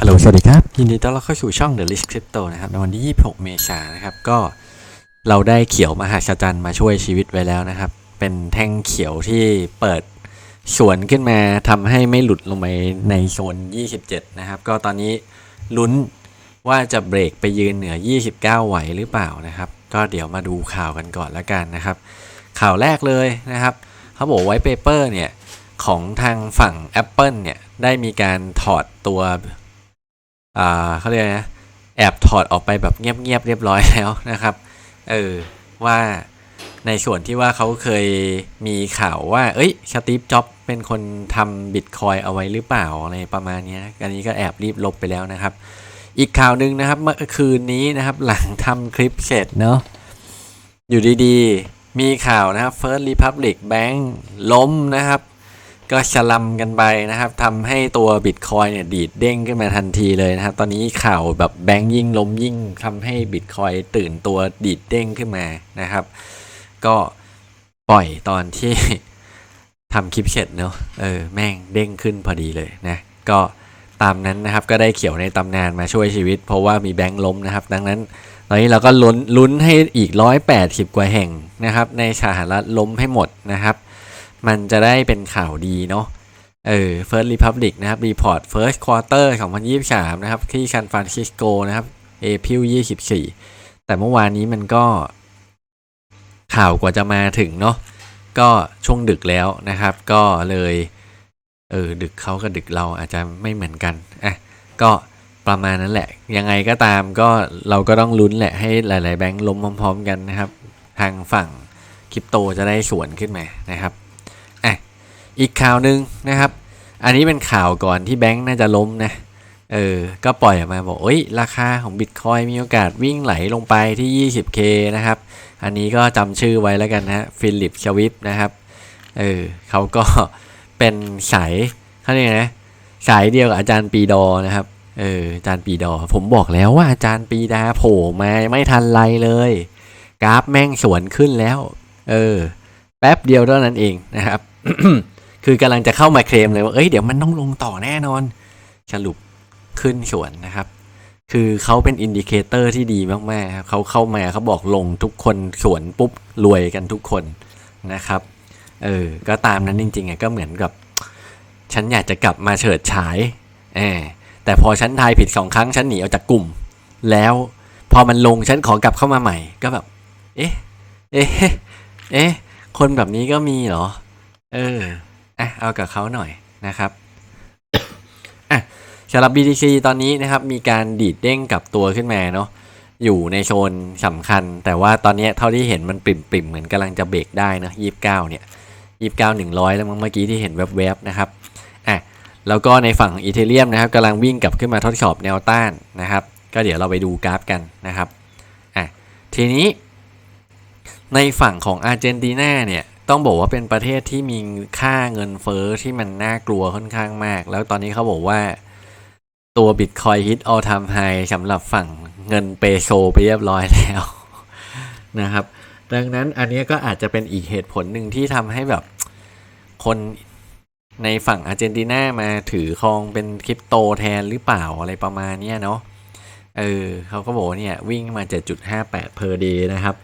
ฮัลโหล สวัสดีครับ ยินดีต้อนรับเข้าสู่ช่อง The List Crypto นะครับ ในวันที่ 26 เมษายนนะครับ ก็เราได้เขียวมหัศจรรย์มาช่วยชีวิตไว้แล้วนะครับ เป็นแท่งเขียวที่เปิดสวนขึ้นมาทำให้ไม่หลุดลงไปในโซน 27 นะครับ ก็ตอนนี้ลุ้นว่าจะเบรกไปยืนเหนือ 29 ไหวหรือเปล่านะครับ ก็เดี๋ยวมาดูข่าวกันก่อนละกันนะครับ ข่าวแรกเลยนะครับเขาบอกไว้เปเปอร์เนี่ยของทางฝั่ง Apple เนี่ยได้มีการถอดตัว อ่าเขาเรียกอะไรนะแอบถอดออกไปแบบเงียบๆเรียบร้อยแล้วนะครับ เออว่าในส่วนที่ว่าเขาเคยมีข่าวว่า เอ้ยสตีฟจ็อบเป็นคนทำบิตคอยเอาไว้หรือเปล่าอะไรประมาณนี้อันนี้ก็แอบรีบลบไปแล้วนะครับ อีกข่าวหนึ่งนะครับเมื่อคืนนี้นะครับหลังทำคลิปเสร็จเนาะอยู่ดีๆ มีข่าวนะครับ First Republic Bank ล้มนะครับ ก็ฉลัมกันไปนะครับทำให้ตัวบิตคอยเนี่ยดีดเด้งขึ้นมาทันทีเลยนะครับ ตอนนี้ข่าวแบบแบงค์ยิ่งล้มยิ่งทำให้บิตคอยตื่นตัวดีดเด้งขึ้นมานะครับ ก็ปล่อยตอนที่ทำคลิปเสร็จเนาะเออแม่งเด้งขึ้นพอดีเลยนะ ก็ตามนั้นนะครับก็ได้เขียวในตำนานมาช่วยชีวิต เพราะว่ามีแบงค์ล้มนะครับ ดังนั้นตอนนี้เราก็ลุ้นลุ้นให้อีก 180 กว่าแห่งนะครับ ในสหรัฐล้มให้หมดนะครับ มันจะได้เป็นข่าวดีเนาะเออ First Republic นะครับ Report First Quarter ของ2023 นะครับ ที่ซานฟรานซิสโกนะครับ April 24 แต่เมื่อวานนี้มันก็ ข่าวกว่าจะมาถึงเนาะก็ช่วงดึกแล้วนะครับ ก็เลย เออ ดึกเขากับดึกเราอาจจะไม่เหมือนกันอะก็ประมาณนั้นแหละ ยังไงก็ตามก็เราก็ต้องลุ้นแหละให้หลาย ๆ แบงค์ล้มพร้อม ๆ กันนะครับ ทางฝั่งคริปโตจะได้สวนขึ้นมานะครับ อีกข่าวหนึ่งนะครับ อันนี้เป็นข่าวก่อนที่แบงค์น่าจะล้มนะ เออ ก็ปล่อยออกมาบอกเอ้ย ราคาของบิตคอยมีโอกาสวิ่งไหลลงไปที่ 20k นะครับ อันนี้ก็จำชื่อไว้แล้วกันนะฟิลิปชวิปนะครับ เออเขาก็เป็นสายเขาเรียกไงนะสายเดียวกับอาจารย์ปีดอนะครับ เออ อาจารย์ปีดอ ผมบอกแล้วว่าอาจารย์ปีดาโผล่มาไม่ทันไรเลย กราฟแม่งสวนขึ้นแล้ว เออ แป๊บเดียวเท่านั้นเองนะครับ คือกำลังจะเข้ามาเคลมเลยว่าเอ้ยเดี๋ยวมันต้องลงต่อแน่นอน สรุปขึ้นสวนนะครับ คือเขาเป็นอินดิเคเตอร์ที่ดีมากๆครับเขาเข้ามาเขาบอกลงทุกคนสวนปุ๊บรวยกันทุกคนนะครับ เออ ก็ตามนั้นจริงๆอะก็เหมือนกับ ฉันอยากจะกลับมาเฉิดฉายเออแต่พอฉันทายผิดสองครั้งฉันหนีออกจากกลุ่ม แล้วพอมันลงฉันขอกลับเข้ามาใหม่ ก็แบบ เอ๊ะ เอ๊ะ เอ๊ะ คนแบบนี้ก็มีเหรอ เออ อะเอากับเขาหน่อยนะครับอะสำหรับ BTC ตอนนี้นะครับมีการดีดเด้งกลับตัวขึ้นมาเนาะอยู่ในโซนสำคัญ แต่ว่าตอนนี้เท่าที่เห็นมันปริ่มๆเหมือนกำลังจะเบรกได้นะยี่สิบเก้าเนี่ยยี่สิบเก้าหนึ่งร้อยแล้วเมื่อกี้ที่เห็นแวบๆนะครับอะแล้วก็ในฝั่งอีเทเรียมนะครับกำลังวิ่งกลับขึ้นมาทดสอบแนวต้านนะครับ ก็เดี๋ยวเราไปดูกราฟกันนะครับอะทีนี้ในฝั่งของอาร์เจนตินาเนี่ย ต้องบอกว่าเป็นประเทศที่มีค่าเงินเฟอ้อที่มันน่ากลัวค่อนข้างมาก แล้วตอนนี้เขาบอกว่าตัวบิตคอยฮิตออล i m e ไฮสำหรับฝั่งเงินเปโซไปเรียบร้อยแล้วนะครับ ดังนั้นอันนี้ก็อาจจะเป็นอีกเหตุผลหนึ่งที่ทำให้แบบคนในฝั่งอาร์เจนตินามาถือครองเป็นคริปโตแทนหรือเปล่าอะไรประมาณนี้เนาะ เออเขาก็บอกว่าเนี่ยวิ่งมา 7.58 per day นะครับ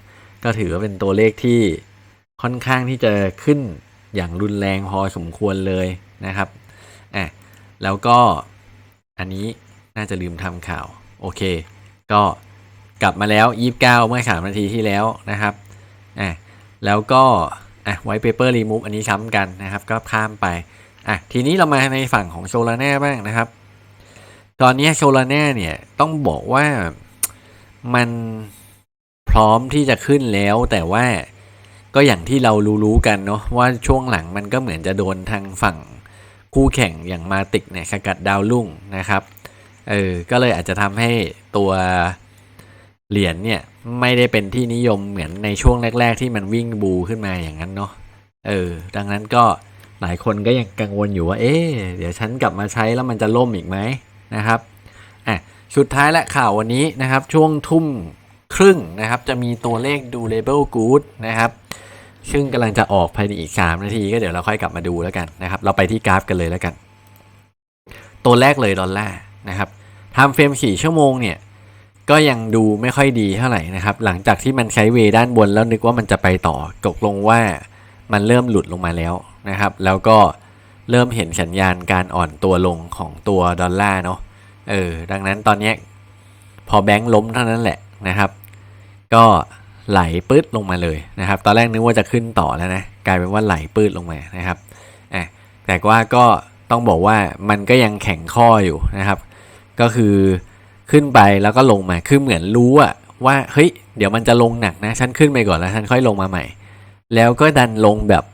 ก็ถือว่าเป็นตัวเลขที่ ค่อนข้างที่จะขึ้นอย่างรุนแรงพอสมควรเลยนะครับอะแล้วก็อันนี้น่าจะลืมทำข่าว โอเค ก็กลับมาแล้ว 29 เมื่อ 3 นาทีที่แล้วนะครับอะแล้วก็อะไวเปเปอร์รีมูฟอันนี้ซ้ำกันนะครับ ก็ข้ามไปอะทีนี้เรามาในฝั่งของโซลาร่าบ้างนะครับ ตอนนี้โซลาร่าเนี่ยต้องบอกว่ามันพร้อมที่จะขึ้นแล้วแต่ว่า ก็อย่างที่เรารู้ๆกันเนาะว่าช่วงหลังมันก็เหมือนจะโดนทางฝั่งคู่แข่งอย่างมาติกเนี่ยสกัดดาวรุ่งนะครับเออก็เลยอาจจะทำให้ตัวเหรียญเนี่ยไม่ได้เป็นที่นิยมเหมือนในช่วงแรก ๆ ที่มันวิ่งบูขึ้นมาอย่างนั้นเนาะเออ ดังนั้นก็หลายคนก็ยังกังวลอยู่ว่า เอ๊เดี๋ยวฉันกลับมาใช้แล้วมันจะล่มอีกไหมนะครับอะสุดท้ายและข่าววันนี้นะครับ ช่วงทุ่มครึ่งนะครับ จะมีตัวเลขดู label good นะครับ ซึ่งกำลังจะออกภายในอีก 3 นาที ก็เดี๋ยวเราค่อยกลับมาดูแล้วกันนะครับ เราไปที่กราฟกันเลยแล้วกัน ตัวแรกเลยดอลลาร์นะครับทำเฟรมสี่ชั่วโมงเนี่ย ก็ยังดูไม่ค่อยดีเท่าไหร่นะครับ หลังจากที่มันใช้เวด้านบนแล้วนึกว่ามันจะไปต่อตกลงว่ามันเริ่มหลุดลงมาแล้วนะครับ แล้วก็เริ่มเห็นสัญญาณการอ่อนตัวลงของตัวดอลลาร์เนาะ เออ ดังนั้นตอนนี้พอแบงค์ล้มเท่านั้นแหละนะครับ ก็ ไหลปื๊ดลงมาเลยนะครับ ตอนแรกนึกว่าจะขึ้นต่อแล้วนะกลายเป็นว่าไหลปื๊ดลงมานะครับอะแต่ว่าก็ต้องบอกว่ามันก็ยังแข็งข้ออยู่นะครับ ก็คือขึ้นไปแล้วก็ลงมาคือเหมือนรู้อะว่าเฮ้ยเดี๋ยวมันจะลงหนักนะฉันขึ้นไปก่อนแล้วฉันค่อยลงมาใหม่ แล้วก็ดันลงแบบ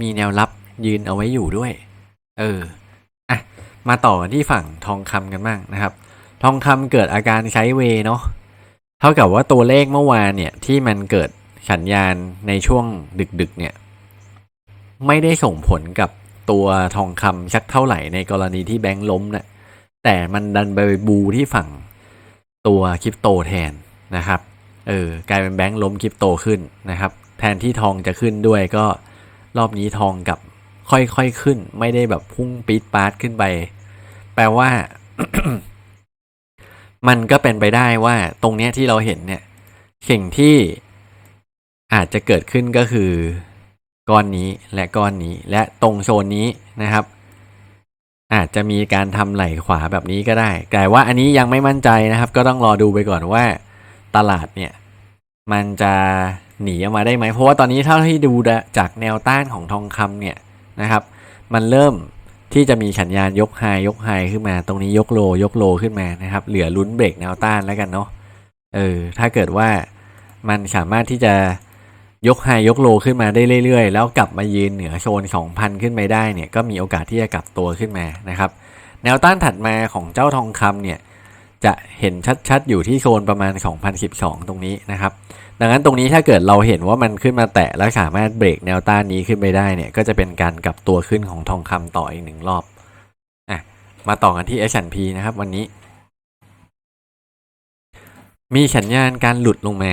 มีแนวรับยืนเอาไว้อยู่ด้วย เอออะมาต่อที่ฝั่งทองคำกันบ้างนะครับ ทองคำเกิดอาการใช้เวเนาะ เท่ากับว่าตัวเลขเมื่อวานเนี่ยที่มันเกิดสัญญาณในช่วงดึกๆเนี่ยไม่ได้ส่งผลกับตัวทองคำสักเท่าไหร่ในกรณีที่แบงค์ล้มนะแต่มันดันไปบูที่ฝั่งตัวคริปโตแทนนะครับเออกลายเป็นแบงค์ล้มคริปโตขึ้นนะครับ แทนที่ทองจะขึ้นด้วยก็รอบนี้ทองกับค่อยๆขึ้น ไม่ได้แบบพุ่งปี๊ดปาร์ตขึ้นไป แปลว่า มันก็เป็นไปได้ว่าตรงเนี้ยที่เราเห็นเนี่ย สิ่งที่อาจจะเกิดขึ้นก็คือก้อนนี้และก้อนนี้และตรงโซนนี้นะครับ อาจจะมีการทำไหลขวาแบบนี้ก็ได้ แต่ว่าอันนี้ยังไม่มั่นใจนะครับ ก็ต้องรอดูไปก่อนว่าตลาดเนี่ย มันจะหนีออกมาได้ไหมเพราะว่าตอนนี้เท่าที่ดูจากแนวต้านของทองคำเนี่ยนะครับ มันเริ่ม ที่จะมีขันยานยกไฮยกไฮขึ้นมา ตรงนี้ยกโลยกโลขึ้นมานะครับ เหลือลุ้นเบรกแนวต้านแล้วกันเนาะเออถ้าเกิดว่ามันสามารถที่จะยกไฮยกโลขึ้นมาได้เรื่อยๆ แล้วกลับมายืนเหนือโซน 2,000 ขึ้นไปได้เนี่ยก็มีโอกาสที่จะกลับตัวขึ้นมานะครับ แนวต้านถัดมาของเจ้าทองคำเนี่ย จะเห็นชัดๆ อยู่ที่โซนประมาณ 2012 ตรงนี้นะครับ ดังนั้นตรงนี้ถ้าเกิดเราเห็นว่ามันขึ้นมาแตะแล้วสามารถเบรกแนวต้านนี้ขึ้นไปได้เนี่ย ก็จะเป็นการกลับตัวขึ้นของทองคำต่ออีกหนึ่งรอบอะมาต่อกันที่ S&P นะครับวันนี้ มีสัญญาณการหลุดลงมา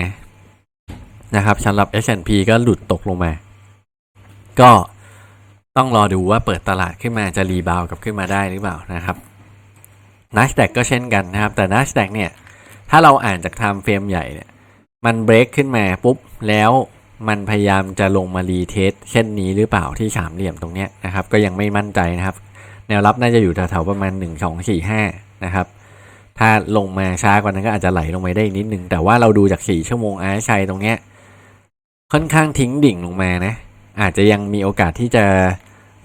นะครับสำหรับ S&P ก็หลุดตกลงมา ก็ต้องรอดูว่าเปิดตลาดขึ้นมาจะรีบาวกับขึ้นมาได้หรือเปล่านะครับ NASDAQ ก็เช่นกันนะครับ แต่ NASDAQ เนี่ย ถ้าเราอ่านจาก time frame ใหญ่เนี่ย มันเบรกขึ้นมาปุ๊บ แล้วมันพยายามจะลงมารีเทสเช่นนี้หรือเปล่าที่สามเหลี่ยมตรงเนี้ยนะครับ ก็ยังไม่มั่นใจนะครับ แนวรับน่าจะอยู่แถวๆประมาณ 1 2 4 5 นะครับ ถ้าลงมาช้ากว่านั้นก็อาจจะไหลลงไปได้นิดนึง แต่ว่าเราดูจาก 4 ชั่วโมงอาชัยตรงเนี้ยค่อนข้างทิ้งดิ่งลงมานะ อาจจะยังมีโอกาสที่จะ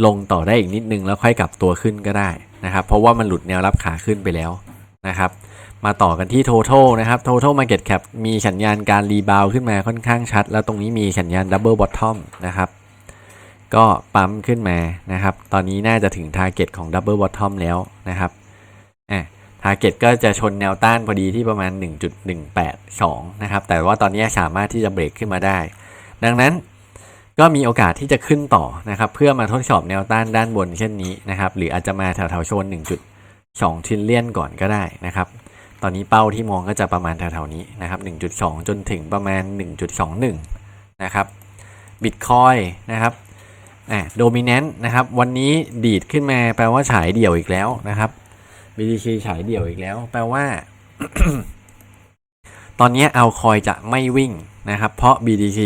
ลงต่อได้อีกนิดนึงแล้วค่อยกลับตัวขึ้นก็ได้ นะครับ เพราะว่ามันหลุดแนวรับขาขึ้นไปแล้วนะครับ มาต่อกันที่ total นะครับ total market cap มีสัญญาณการรีบาวขึ้นมาค่อนข้างชัด แล้วตรงนี้มีสัญญาณ double bottom นะครับ ก็ปั๊มขึ้นมานะครับ ตอนนี้น่าจะถึง target ของ double bottom แล้วนะครับอะ target ก็จะชนแนวต้านพอดีที่ประมาณ 1.182 นะครับ แต่ว่าตอนนี้สามารถที่จะเบรกขึ้นมาได้ ดังนั้น ก็มีโอกาสที่จะขึ้นต่อนะครับ เพื่อมาทดสอบแนวต้านด้านบนเช่นนี้นะครับ หรืออาจจะมาแถวๆโซน1.2ทริลเลียนก่อนก็ได้นะครับ ตอนนี้เป้าที่มองก็จะประมาณแถวๆนี้นะครับ1.2 จนถึงประมาณ 1.21 นะครับบิตคอยนะครับอ่าโดมิเนนต์นะครับ วันนี้ดีดขึ้นมาแปลว่าฉายเดี่ยวอีกแล้วนะครับ BTC ฉายเดี่ยวอีกแล้ว แปลว่า ตอนนี้เอาคอยจะไม่วิ่งนะครับ เพราะ BTC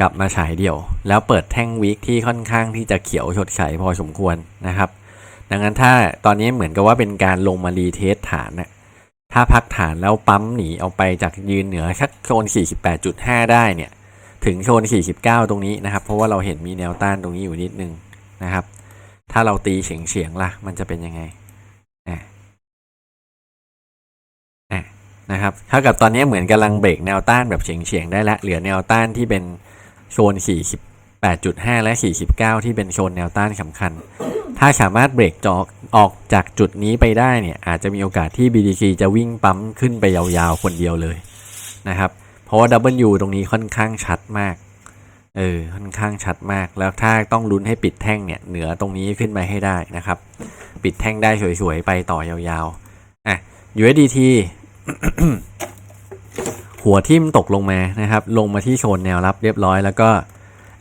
กลับมาฉายเดี่ยว แล้วเปิดแท่งวีคที่ค่อนข้างที่จะเขียวชดใสพอสมควรนะครับ ดังนั้นถ้าตอนนี้เหมือนกับว่าเป็นการลงมารีเทสฐานนะถ้าพักฐานแล้วปั๊มหนีเอาไปจากยืนเหนือสักโซน 48.5 ได้เนี่ย ถึงโซน 49 ตรงนี้นะครับ เพราะว่าเราเห็นมีแนวต้านตรงนี้อยู่นิดนึงนะครับ ถ้าเราตีเฉียงเฉียงๆล่ะ มันจะเป็นยังไงอะอะนะครับเท่ากับตอนนี้เหมือนกำลังเบรกแนวต้านแบบเฉียงเฉียงๆได้แล้วเหลือแนวต้านที่เป็น โซน 48.5 และ 49 ที่เป็นโซนแนวต้านสำคัญ ถ้าสามารถเบรกจอกออกจากจุดนี้ไปได้เนี่ยอาจจะมีโอกาสที่ BTC จะวิ่งปั๊มขึ้นไปยาวๆคนเดียวเลยนะครับ เพราะว่า W ตรงนี้ค่อนข้างชัดมาก เออ ค่อนข้างชัดมาก แล้วถ้าต้องลุ้นให้ปิดแท่งเนี่ยเหนือตรงนี้ขึ้นมาให้ได้นะครับ ปิดแท่งได้สวยๆไปต่อยาวๆอะ USDT หัวทิ่มตกลงมานะครับ ลงมาที่โซนแนวรับเรียบร้อย แล้วก็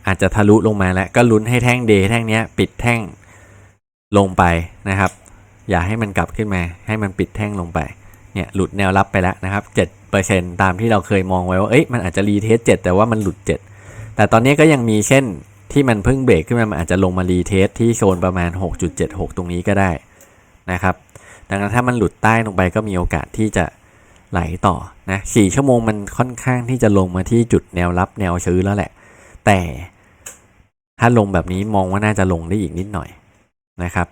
อาจจะทะลุลงมาแล้วก็ลุ้นให้แท่งเดแท่งนี้ปิดแท่งลงไปนะครับ อย่าให้มันกลับขึ้นมา ให้มันปิดแท่งลงไปเนี่ยหลุดแนวรับไปแล้วนะครับ7%ตามที่เราเคยมองไว้ว่าเอ้ยมันอาจจะรีเทส7แต่ว่ามันหลุด 7 แต่ตอนนี้ก็ยังมีเช่นที่มันเพิ่งเบรกขึ้นมามันอาจจะลงมารีเทสที่โซนประมาณ 6.76 ตรงนี้ก็ได้นะครับ ดังนั้นถ้ามันหลุดใต้ลงไปก็มีโอกาสที่จะ ไหลต่อนะ4ชั่วโมงมันค่อนข้างที่จะลงมาที่จุดแนวรับแนวซื้อแล้วแหละ แต่ถ้าลงแบบนี้มองว่าน่าจะลงได้อีกนิดหน่อยนะครับ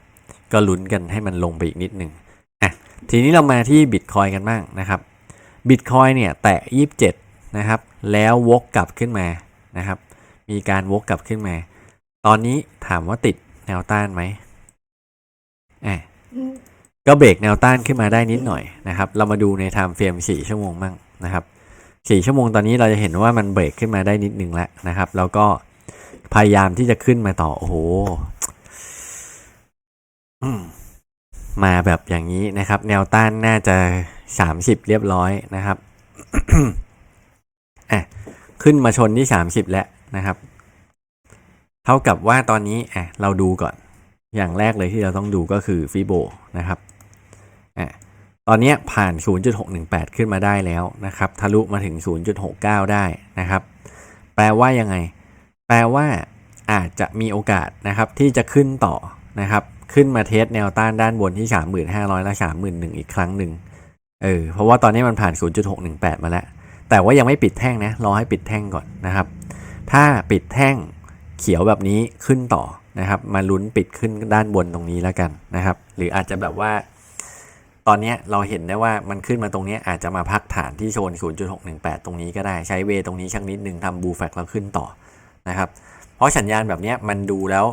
ก็ลุ้นกันให้มันลงไปอีกนิดหนึ่งอะทีนี้เรามาที่บิตคอยกันบ้างนะครับบิตคอยเนี่ยแตะ27 นะครับ แล้ววกกลับขึ้นมานะครับ มีการวกกลับขึ้นมา ตอนนี้ถามว่าติดแนวต้านไหมอะ ก็เบรกแนวต้านขึ้นมาได้นิดหน่อยนะครับ เรามาดูในไทม์เฟรม4ชั่วโมงบ้างนะครับ4ชั่วโมงตอนนี้เราจะเห็นว่ามันเบรกขึ้นมาได้นิดนึงแล้วนะครับ แล้วก็พยายามที่จะขึ้นมาต่อ โอ้โหมมาแบบอย่างนี้นะครับ แนวต้านน่าจะ 30 เรียบร้อยนะครับอะขึ้นมาชนที่ 30 แล้วนะครับ เท่ากับว่าตอนนี้อะเราดูก่อนอย่างแรกเลยที่เราต้องดูก็คือฟิโบนะครับ อะตอนนี้ผ่าน 0.618 ขึ้นมาได้แล้วนะครับ ทะลุมาถึง 0.69 ได้นะครับ แปลว่ายังไง แปลว่าอาจจะมีโอกาสนะครับที่จะขึ้นต่อนะครับ ขึ้นมาเทสแนวต้านด้านบนที่ 3,500 และ 31,000 อีกครั้งหนึ่งเออ เพราะว่าตอนนี้มันผ่าน 0.618 มาแล้ว แต่ว่ายังไม่ปิดแท่งนะ รอให้ปิดแท่งก่อนนะครับ ถ้าปิดแท่งเขียวแบบนี้ขึ้นต่อนะครับ มาลุ้นปิดขึ้นด้านบนตรงนี้แล้วกันนะครับ หรืออาจจะแบบว่า ตอนนี้เราเห็นได้ว่ามันขึ้นมาตรงนี้อาจจะมาพักฐานที่โซน0.618 ตรงนี้ก็ได้ใช้เวตรงนี้ชักนิดนึงทำบูแฟกแล้วขึ้นต่อนะครับ เพราะสัญญาณแบบนี้มันดูแล้ว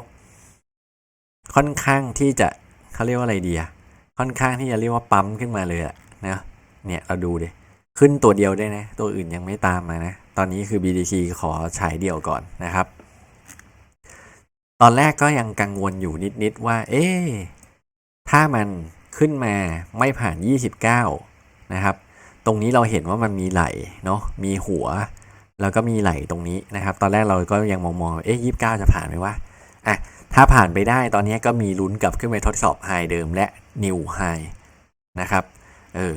ค่อนข้างที่จะเขาเรียกว่าอะไรดีอะค่อนข้างที่จะเรียกว่าปั๊มขึ้นมาเลยอะนะเนี่ยเราดูดิขึ้นตัวเดียวได้นะ ตัวอื่นยังไม่ตามมานะ ตอนนี้คือ BTC ขอฉายเดี่ยวก่อนนะครับ ตอนแรกก็ยังกังวลอยู่นิดๆว่า เอ๊ะถ้ามัน ขึ้นมาไม่ผ่าน 29 นะครับ ตรงนี้เราเห็นว่ามันมีไหลเนาะ มีหัว แล้วก็มีไหลตรงนี้นะครับ ตอนแรกเราก็ยังมองๆ เอ๊ะ29จะผ่านไหมวะ อะ ถ้าผ่านไปได้ตอนนี้ก็มีลุ้นกลับขึ้นไปทดสอบไฮเดิมและนิวไฮนะครับ เออ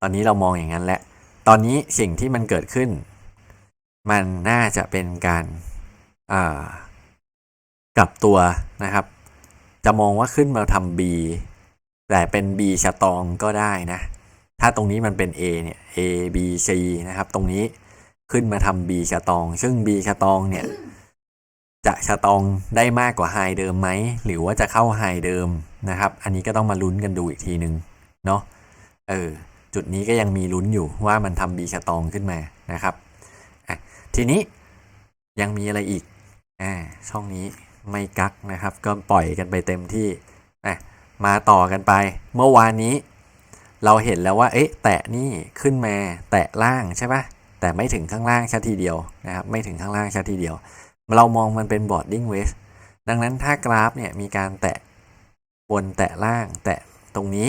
ตอนนี้เรามองอย่างนั้นแหละ ตอนนี้สิ่งที่มันเกิดขึ้น มันน่าจะเป็นการกลับตัวนะครับ จะมองว่าขึ้นมาทำ B แต่เป็น B ชะตองก็ได้นะ ถ้าตรงนี้มันเป็น A เนี่ย A B C นะครับ ตรงนี้ขึ้นมาทำ B ชะตอง ซึ่ง B ชะตองเนี่ย จะชะตองได้มากกว่าไฮเดิมไหม หรือว่าจะเข้าไฮเดิมนะครับ อันนี้ก็ต้องมาลุ้นกันดูอีกทีหนึ่งเนาะ เออ จุดนี้ก็ยังมีลุ้นอยู่ว่ามันทำ B ชะตองขึ้นมานะครับ อะ ทีนี้ยังมีอะไรอีก อ่า ช่องนี้ไม่กักนะครับ ก็ปล่อยกันไปเต็มที่ อะ มาต่อกันไป เมื่อวานนี้ เราเห็นแล้วว่า เอ๊ะ แตะนี่ขึ้นมา แตะล่างใช่ปะแต่ไม่ถึงข้างล่างชัทีเดียวนะครับ ไม่ถึงข้างล่างชัทีเดียว เรามองมันเป็นบอร์ดดิ้งเวสดังนั้นถ้ากราฟเนี่ยมีการแตะบนแตะล่างแตะตรงนี้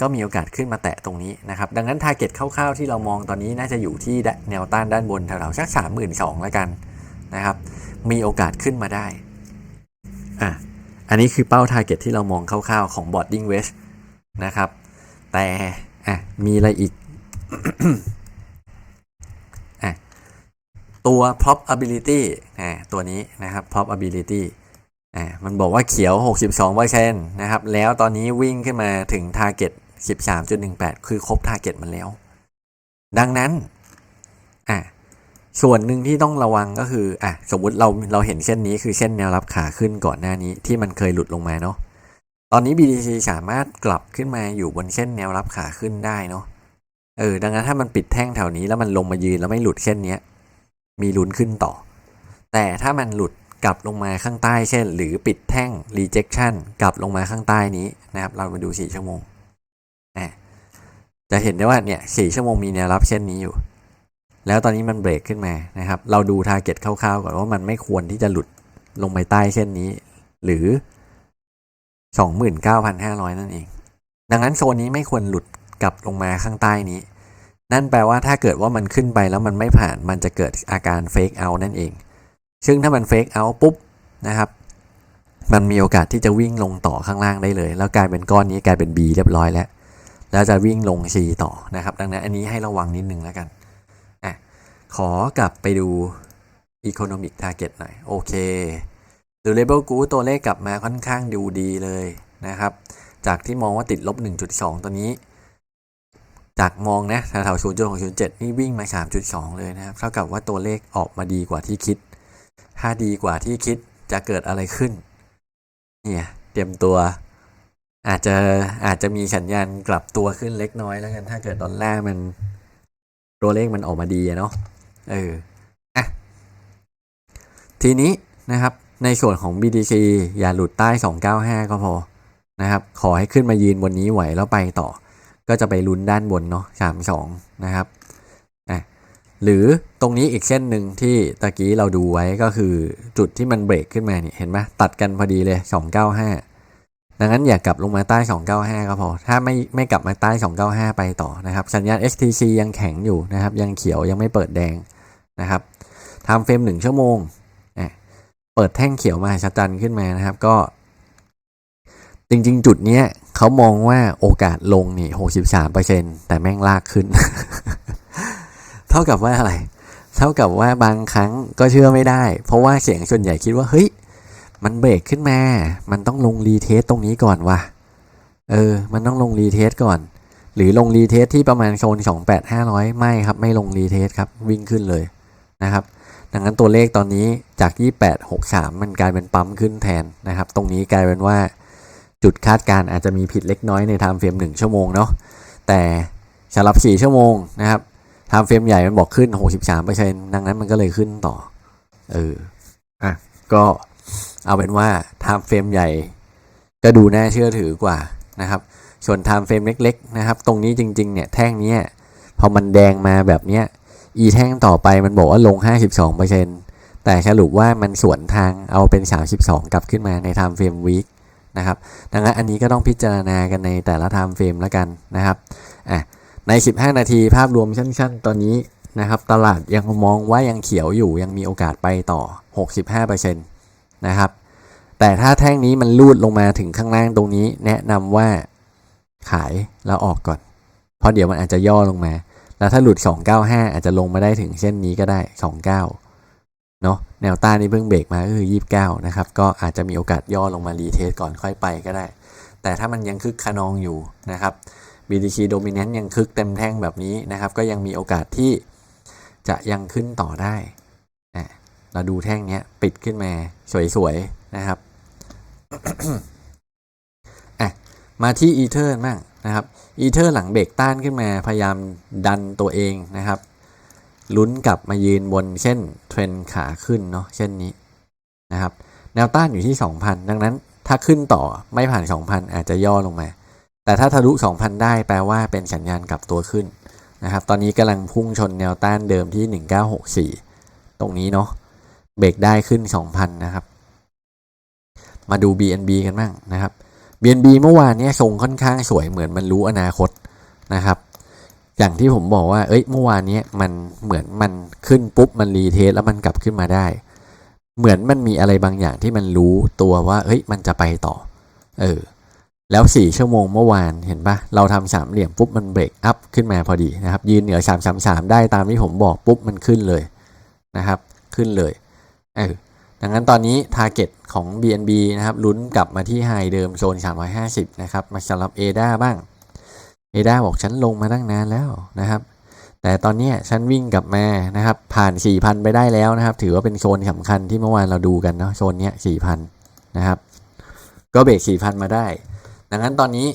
ก็มีโอกาสขึ้นมาแตะตรงนี้นะครับ ดังนั้นทาร์เก็ตคร่าวๆที่เรามองตอนนี้น่าจะอยู่ที่แนวต้านด้านบนแถวๆสักสามหมื่นสองแล้วกันนะครับ มีโอกาสขึ้นมาได้อะ อันนี้คือเป้า Target ที่เรามองคร่าวๆของ Boarding w e s t นะครับ แต่อะมีอะไรอีกอะตัว probability อะตัวนี้นะครับ probability อะมันบอกว่าเขียว 62%นะครับ แล้วตอนนี้วิ่งขึ้นมาถึง Target 13.18 คือครบ Target มันแล้ว ดังนั้นอะ ส่วนหนึ่งที่ต้องระวังก็คืออะสมมติเราเราเห็นเส้นนี้คือเส้นแนวรับขาขึ้นก่อนหน้านี้ที่มันเคยหลุดลงมาเนาะตอนนี้ BTC สามารถกลับขึ้นมาอยู่บนเส้นแนวรับขาขึ้นได้เนาะเออดังนั้นถ้ามันปิดแท่งแถวนี้แล้วมันลงมายืนแล้วไม่หลุดเส้นเนี้ยมีลุ้นขึ้นต่อ แต่ถ้ามันหลุดกลับลงมาข้างใต้เช่น หรือปิดแท่ง rejection กลับลงมาข้างใต้นี้นะครับ เรามาดู 4 ชั่วโมงอะจะเห็นได้ว่าเนี่ย 4 ชั่วโมงมีแนวรับเส้นนี้อยู่ แล้วตอนนี้มันเบรกขึ้นมานะครับ เราดูทาร์เก็ตคร่าวๆก่อนว่ามันไม่ควรที่จะหลุดลงไปใต้เส้นนี้ หรือ 29,500 นั่นเอง ดังนั้นโซนนี้ไม่ควรหลุดกลับลงมาข้างใต้นี้ นั่นแปลว่าถ้าเกิดว่ามันขึ้นไปแล้วมันไม่ผ่าน มันจะเกิดอาการเฟกเอานั่นเอง ซึ่งถ้ามันเฟกเอาปุ๊บนะครับ มันมีโอกาสที่จะวิ่งลงต่อข้างล่างได้เลย แล้วกลายเป็นก้อนนี้กลายเป็น B เรียบร้อยแล้ว แล้วจะวิ่งลง C ต่อนะครับ ดังนั้นอันนี้ให้ระวังนิดนึงแล้วกัน ขอกลับไปดู Economic Target หน่อย โอเค Durable Good ตัวเลขกลับมาค่อนข้างดูดีเลยนะครับ จากที่มองว่าติดลบ 1.2 ตัวนี้ จากมองนะแถวๆ0.607 นี่วิ่งมา 3.2 เลยนะครับ เท่ากับว่าตัวเลขออกมาดีกว่าที่คิด ถ้าดีกว่าที่คิดจะเกิดอะไรขึ้น เนี่ย เตรียมตัว อาจจะอาจจะมีสัญญาณกลับตัวขึ้นเล็กน้อยแล้วกัน ถ้าเกิดดอลลาร์มันตัวเลขมันออกมาดีเนาะ เอออะทีนี้นะครับในส่วนของ BTC อย่าหลุดใต้ 295 ก็พอนะครับขอให้ขึ้นมายืนบนนี้ไหวแล้วไปต่อ ก็จะไปลุ้นด้านบนเนาะ32 นะครับอะหรือตรงนี้อีกเส้นหนึ่งที่ตะกี้เราดูไว้ก็คือจุดที่มันเบรกขึ้นมาเนี่ยเห็นไหมตัดกันพอดีเลย 295 ดังนั้นอย่ากลับลงมาใต้ 295 ก็พอ ถ้าไม่ไม่กลับมาใต้ 295 ไปต่อนะครับ สัญญาณ XTC ยังแข็งอยู่นะครับ ยังเขียวยังไม่เปิดแดง นะครับทำเฟรม1ชั่วโมงอะเปิดแท่งเขียวมาชัดจันขึ้นมานะครับ ก็ จริง ๆ จุดเนี้ยเขามองว่าโอกาสลงนี่63%แต่แม่งลากขึ้น เท่ากับว่าอะไร เท่ากับว่าบางครั้งก็เชื่อไม่ได้ เพราะว่าเสียงส่วนใหญ่คิดว่าเฮ้ยมันเบรกขึ้นมา มันต้องลงรีเทสตรงนี้ก่อนว่ะ เออ มันต้องลงรีเทสก่อน หรือลงรีเทสที่ประมาณโซน28 500ไม่ครับ ไม่ลงรีเทสครับ วิ่งขึ้นเลย นะครับ ดังนั้นตัวเลขตอนนี้จาก 28 63 มันกลายเป็นปั๊มขึ้นแทนนะครับ ตรงนี้กลายเป็นว่าจุดคาดการอาจจะมีผิดเล็กน้อยในไทม์เฟรม1ชั่วโมงเนาะ แต่สำหรับ 4 ชั่วโมงนะครับไทม์เฟรมใหญ่มันบอกขึ้น 63%ดังนั้นมันก็เลยขึ้นต่อ เออ อะ ก็เอาเป็นว่าไทม์เฟรมใหญ่ก็ดูน่าเชื่อถือกว่านะครับส่วนไทม์เฟรมเล็ก ๆ นะครับ ตรงนี้จริง ๆ เนี่ย แท่งนี้พอมันแดงมาแบบเนี้ย อีแท่งต่อไปมันบอกว่าลง 52%แต่สรุปว่ามันสวนทางเอาเป็น 32 กลับขึ้นมาในไทม์เฟรมวีคนะครับ ดังนั้นอันนี้ก็ต้องพิจารณากันในแต่ละไทม์เฟรมแล้วกันนะครับอะใน 15 นาทีภาพรวมสั้น ๆ ตอนนี้นะครับตลาดยังมองว่ายังเขียวอยู่ยังมีโอกาสไปต่อ 65%นะครับแต่ถ้าแท่งนี้มันลูดลงมาถึงข้างล่างตรงนี้ แนะนำว่าขายแล้วออกก่อน เพราะเดี๋ยวมันอาจจะย่อลงมา แล้วถ้าหลุด 295 อาจจะลงมาได้ถึงเส้นนี้ก็ได้ 29 เนาะแนวต้านนี้เพิ่งเบรกมาก็คือ 29 นะครับ ก็อาจจะมีโอกาสย่อลงมารีเทสก่อนค่อยไปก็ได้ แต่ถ้ามันยังคึกขนองอยู่นะครับ BTC Dominant ยังคึกเต็มแท่งแบบนี้นะครับ ก็ยังมีโอกาสที่จะยังขึ้นต่อได้อะเราดูแท่งนี้ปิดขึ้นมาสวยๆนะครับอะมาที่ Ether บ้าง นะครับ Ether หลังเบรกต้านขึ้นมาพยายามดันตัวเองนะครับ ลุ้นกลับมายืนบนเช่นเทรนขาขึ้นเนาะเช่นนี้นะครับแนวต้านอยู่ที่ 2,000 ดังนั้นถ้าขึ้นต่อไม่ผ่าน 2,000 อาจจะย่อลงมา แต่ถ้าทะลุ 2,000 ได้แปลว่าเป็นสัญญาณกลับตัวขึ้นนะครับ ตอนนี้กำลังพุ่งชนแนวต้านเดิมที่ 1964 ตรงนี้เนาะเบรกได้ขึ้น 2,000 นะครับ มาดู BNB กันบ้างนะครับ BNB เมื่อวานเนี้ยทรงค่อนข้างสวยเหมือนมันรู้อนาคตนะครับ อย่างที่ผมบอกว่า เอ้ย เมื่อวานเนี้ยมันเหมือนมันขึ้นปุ๊บมันรีเทสแล้วมันกลับขึ้นมาได้ เหมือนมันมีอะไรบางอย่างที่มันรู้ตัวว่า เฮ้ย มันจะไปต่อ เออ แล้วสี่ชั่วโมงเมื่อวานเห็นปะเราทำสามเหลี่ยมปุ๊บมันเบรกอัพขึ้นมาพอดีนะครับ ยืนเหนือสามสามสามได้ตามที่ผมบอกปุ๊บมันขึ้นเลยนะครับ ขึ้นเลย เออ ดังนั้นตอนนี้ Target ของ BNB นะครับลุ้นกลับมาที่ไฮเดิมโซน 350 นะครับ มาสำหรับ ADA บ้าง ADA บอกฉันลงมาตั้งนานแล้วนะครับ แต่ตอนนี้ฉันวิ่งกลับมานะครับ ผ่าน 4,000 ไปได้แล้วนะครับ ถือว่าเป็นโซนสำคัญที่เมื่อวานเราดูกันเนาะโซนเนี้ย4,000 นะครับ ก็เบรก 4,000 มาได้ ดังนั้นตอนนี้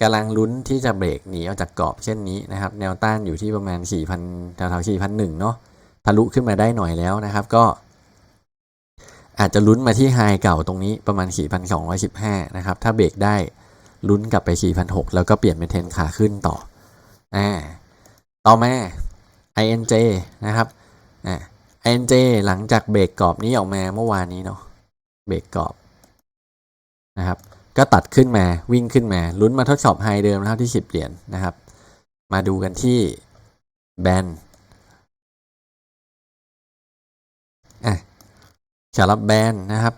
กำลังลุ้นที่จะเบรกหนีออกจากกรอบเช่นนี้นะครับ แนวต้านอยู่ที่ประมาณ 4,000แถวๆ4,001เนาะทะลุขึ้นมาได้หน่อยแล้วนะครับ ก็ อาจจะลุ้นมาที่ไฮเก่าตรงนี้ประมาณ 4,215 นะครับ ถ้าเบรกได้ลุ้นกลับไป 4,600 แล้วก็เปลี่ยนเป็นเทนขาขึ้นต่ออ่าต่อมา INJ นะครับอ่า INJ หลังจากเบรกกรอบนี้ออกมาเมื่อวานนี้เนาะเบรกกรอบนะครับก็ตัดขึ้นมาวิ่งขึ้นมาลุ้นมาทดสอบไฮเดิมเท่าที่ 10 เหรียญนนะครับ มาดูกันที่แบน อะสำหรับแบนนะครับ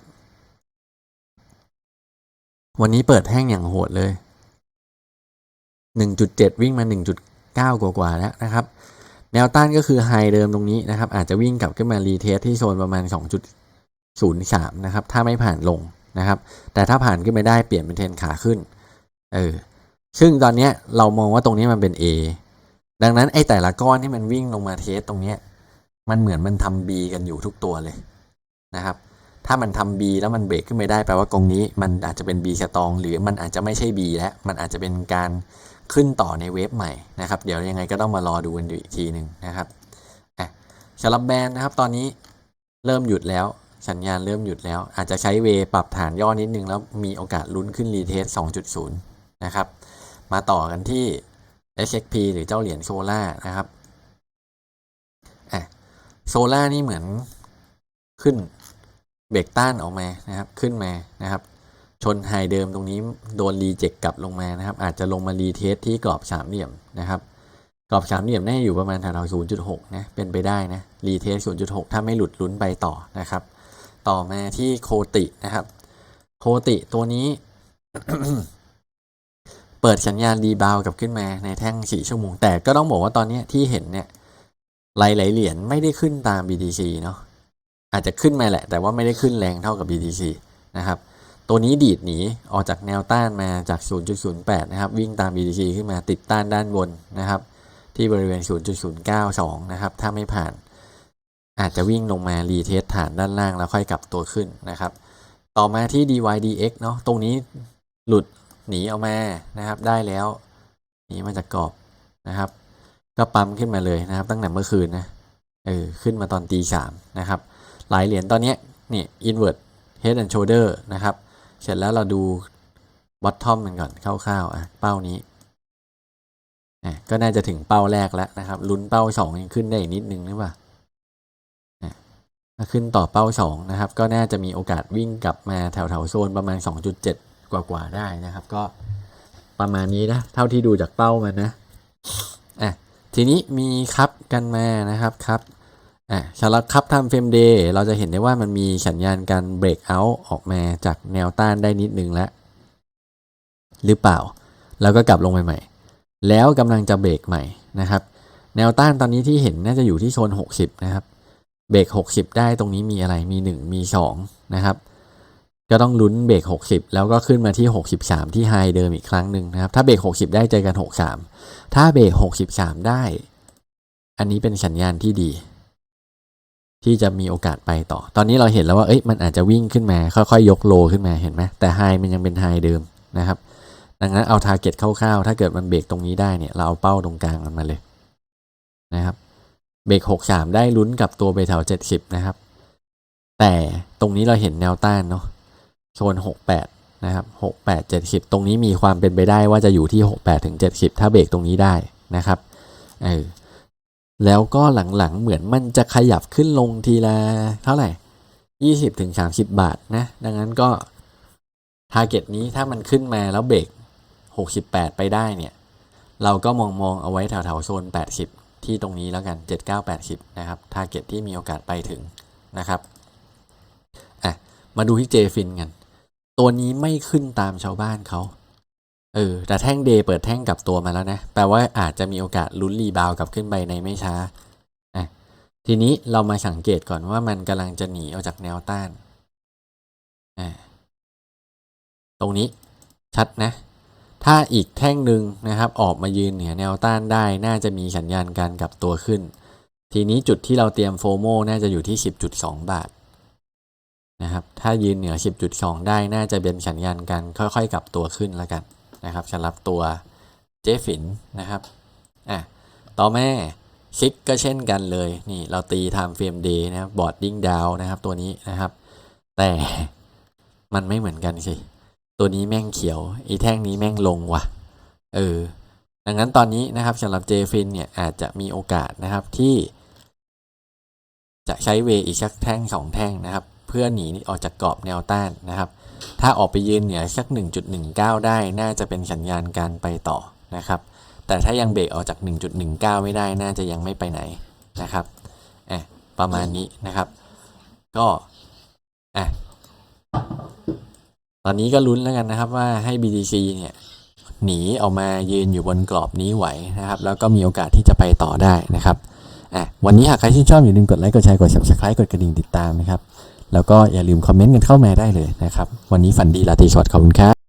วันนี้เปิดแท่งอย่างโหดเลย 1.7 วิ่งมา 1.9 กว่ากว่าๆแล้วนะครับ แนวต้านก็คือไฮเดิมตรงนี้นะครับ อาจจะวิ่งกลับขึ้นมารีเทสที่โซนประมาณ 2.03 นะครับ ถ้าไม่ผ่านลงนะครับ แต่ถ้าผ่านขึ้นไปได้เปลี่ยนเป็นเทรนขาขึ้น เออ ซึ่งตอนนี้เรามองว่าตรงนี้มันเป็น A ดังนั้นไอ้แต่ละก้อนที่มันวิ่งลงมาเทสตรงนี้ มันเหมือนมันทำ B กันอยู่ทุกตัวเลย นะครับ ถ้ามันทำ B แล้วมันเบรกขึ้นไปได้แปลว่ากรงนี้มันอาจจะเป็น B สตอง หรือมันอาจจะไม่ใช่ B แล้วมันอาจจะเป็นการขึ้นต่อในเวฟใหม่นะครับ เดี๋ยวยังไงก็ต้องมารอดูกันอีกทีหนึ่งนะครับอะสำหรับแบนนะครับตอนนี้เริ่มหยุดแล้วสัญญาณเริ่มหยุดแล้ว อาจจะใช้เวปรับฐานย่อนิดนึงแล้วมีโอกาสลุ้นขึ้นรีเทส 2.0 นะครับ มาต่อกันที่ SXP หรือเจ้าเหรียญโซล่านะครับอะโซล่านี่เหมือนขึ้น เบรกต้านออกมานะครับขึ้นมานะครับชนไฮเดิมตรงนี้โดนรีเจ็คกลับลงมานะครับ อาจจะลงมารีเทสที่กรอบสามเหลี่ยมนะครับกรอบสามเหลี่ยมน่อยู่ประมาณแถวๆ0.6นะเป็นไปได้นะรีเทส0.6ถ้าไม่หลุดลุ้นไปต่อนะครับ ต่อมาที่โคตินะครับ โคติตัวนี้ เปิดสัญญาณรีบาวกลับขึ้นมาในแท่ง4ชั่วโมง แต่ก็ต้องบอกว่าตอนนี้ที่เห็นเนี่ยหลายๆเหรียญไม่ได้ขึ้นตาม BTC เนาะ อาจจะขึ้นมาแหละ แต่ว่าไม่ได้ขึ้นแรงเท่ากับ BTC นะครับ ตัวนี้ดีดหนีออกจากแนวต้านมาจาก 0.08 นะครับ วิ่งตาม BTC ขึ้นมาติดต้านด้านบนนะครับ ที่บริเวณ 0.092 นะครับ ถ้าไม่ผ่าน อาจจะวิ่งลงมารีเทสฐานด้านล่างแล้วค่อยกลับตัวขึ้นนะครับ ต่อมาที่ DYDX เนาะ ตรงนี้หลุดหนีออกมานะครับ ได้แล้วหนีมาจากกรอบนะครับ ก็ปั๊มขึ้นมาเลยนะครับ ตั้งแต่เมื่อคืนนะ เออ ขึ้นมาตอนตีสามนะครับ หลายเหรียญตอนนี้นี่ invert head and shoulder นะครับ เสร็จแล้วเราดู bottom มันก่อนคร่าวๆอะเป้านี้อะก็น่าจะถึงเป้าแรกแล้วนะครับลุ้นเป้าสองยังขึ้นได้อีกนิดนึงหรือเปล่าอะถ้าขึ้นต่อเป้าสองนะครับ ก็น่าจะมีโอกาสวิ่งกลับมาแถวๆโซนประมาณ 2.7 กว่าๆได้นะครับ ก็ประมาณนี้นะ เท่าที่ดูจากเป้ามันนะอะทีนี้มีครับกันมานะครับครับ อะสำหรับคับทำเฟรมเดย์เราจะเห็นได้ว่ามันมีสัญญาณการเบรกเอาท์ออกมาจากแนวต้านได้นิดนึงแล้ว หรือเปล่า แล้วก็กลับลงไปใหม่ แล้วกำลังจะเบรกใหม่นะครับ แนวต้านตอนนี้ที่เห็นน่าจะอยู่ที่โซน 60 นะครับ เบรก 60 ได้ตรงนี้มีอะไรมี 1 มี 2 นะครับ ก็ต้องลุ้นเบรก 60 แล้วก็ขึ้นมาที่ 63 ที่ไฮเดิมอีกครั้งหนึ่งนะครับ ถ้าเบรก 60 ได้เจอกัน 63 ถ้าเบรก 63 ได้ อันนี้เป็นสัญญาณที่ดี ที่จะมีโอกาสไปต่อ ตอนนี้เราเห็นแล้วว่าเอ้ยมันอาจจะวิ่งขึ้นมา ค่อยๆ ยกโลขึ้นมาเห็นไหมแต่ไฮมันยังเป็นไฮเดิมนะครับ ดังนั้นเอาทาร์เก็ตคร่าวๆ ถ้าเกิดมันเบรกตรงนี้ได้เนี่ย เราเอาเป้าตรงกลางมันมาเลยนะครับ เบรกหกสามได้ลุ้นกับตัวไปแถวเจ็ดสิบนะครับ แต่ตรงนี้เราเห็นแนวต้านเนาะโซนหกแปดนะครับหกแปดเจ็ดสิบตรงนี้มีความเป็นไปได้ว่าจะอยู่ที่หกแปดถึงเจ็ดสิบถ้าเบรกตรงนี้ได้นะครับ เออ แล้วก็หลังๆเหมือนมันจะขยับขึ้นลงทีละเท่าไหร่ยี่สิบถึงสามสิบบาทนะ ดังนั้นก็ทาร์เก็ตนี้ถ้ามันขึ้นมาแล้วเบรกหกสิบแปดไปได้เนี่ย เราก็มองมองเอาไว้แถวๆโซนแปดสิบที่ตรงนี้แล้วกันเจ็ดเก้าแปดสิบนะครับทาร์เก็ตที่มีโอกาสไปถึงนะครับอะมาดูที่เจฟินกัน ตัวนี้ไม่ขึ้นตามชาวบ้านเขา เออแต่แท่งเดย์เปิดแท่งกลับตัวมาแล้วนะ แปลว่าอาจจะมีโอกาสลุ้นรีบาวกลับขึ้นไปในไม่ช้าอะทีนี้เรามาสังเกตก่อนว่ามันกำลังจะหนีออกจากแนวต้านตรงนี้ชัดนะ ถ้าอีกแท่งหนึ่งนะครับออกมายืนเหนือแนวต้านได้น่าจะมีสัญญาณการกลับตัวขึ้น ทีนี้จุดที่เราเตรียมโฟโมน่าจะอยู่ที่ 10.2 บาทนะครับ ถ้ายืนเหนือ 10.2 ได้น่าจะเป็นสัญญาณการค่อยๆ กลับตัวขึ้นแล้วกัน นะครับสำหรับตัวเจฟินนะครับอะต่อแม่ซิกก็เช่นกันเลยนี่เราตีไทม์เฟรมเดย์นะครับบอร์ดดิ้งดาวนะครับตัวนี้นะครับ แต่มันไม่เหมือนกันสิตัวนี้แม่งเขียวอีแท่งนี้แม่งลงว่ะเออดังนั้นตอนนี้นะครับสำหรับเจฟินเนี่ยอาจจะมีโอกาสนะครับที่ จะใช้เวอีกสักแท่งสองแท่งนะครับ เพื่อหนีออกจากกรอบแนวต้านนะครับ ถ้าออกไปยืนเหนือสัก 1.19 ได้ น่าจะเป็นสัญญาณการไปต่อนะครับ แต่ถ้ายังเบรกออกจาก 1.19 ไม่ได้ น่าจะยังไม่ไปไหนนะครับอะประมาณนี้นะครับ ก็อะตอนนี้ก็ลุ้นแล้วกันนะครับว่าให้ BDC เนี่ยหนีออกมายืนอยู่บนกรอบนี้ไหวนะครับ แล้วก็มีโอกาสที่จะไปต่อได้นะครับอะวันนี้หากใครชื่นชอบอย่าลืมกดไลค์กดแชร์กด subscribe กดกระดิ่งติดตามนะครับ แล้วก็อย่าลืมคอมเมนต์กันเข้ามาได้เลยนะครับ วันนี้ฝันดีลาตีสวัสดีขอบคุณครับ